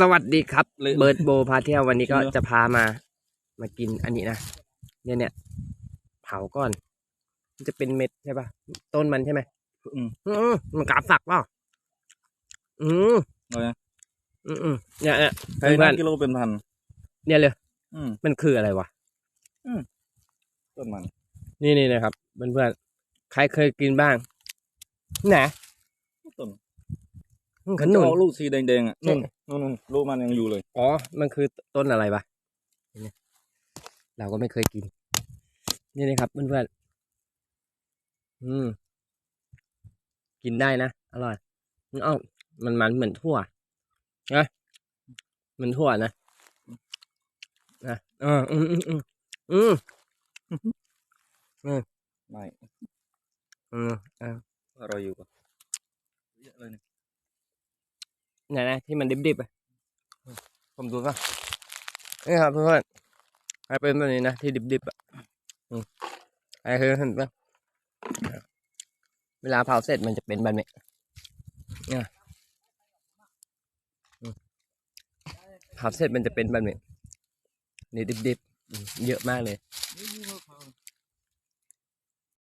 สวัสดีครับเลยเบิร์ดโบพาเที่ยววันนี้ก็จริงเหรอจะพามา มากินอันนี้นะเนี่ยเนี่ยเผาก่อน มันจะเป็นเม็ดใช่ปะต้นมันใช่ไหมอืมอืมมันกาบฝักเปล่าอืมเอาไงอืมอืมเนี่ยเนี่ยใครเพื่อนกิโลเป็นพันๆเนี่ยเลยอืมมันคืออะไรวะต้นมัน นี่นี่นะครับเพื่อนๆใครเคยกินบ้างไหนต้นขมันนุจะนออกลูกสีแดงๆอะใช่นู่น นู่นนู่นลูกมันยังอยู่เลย อ๋อ มันคือต้นอะไรวะเนี่ยเราก็ไม่เคยกิน นี่นะครับเพื่อนๆ อืม กินได้นะ อร่อยมันอ้อมันมันเหมือนถั่วนะเหมือนถั่วนะนะเอออืมอืมอืมอืมไม่อืมอ่าอร่อยอยู่ปะเยอะเลยเนี่ย ไหนนะที่มันดิบๆอะผมดูก่อนนี่ครับเพื่อนๆให้เป็นแบบนี้นะที่ดิบๆอะอืมไอ้คือเห็นปะเวลาเผาเสร็จมันจะเป็นแบบนี้เนี่ยเผาเสร็จมันจะเป็นแบบนี้นี่ดิบๆเยอะมากเลย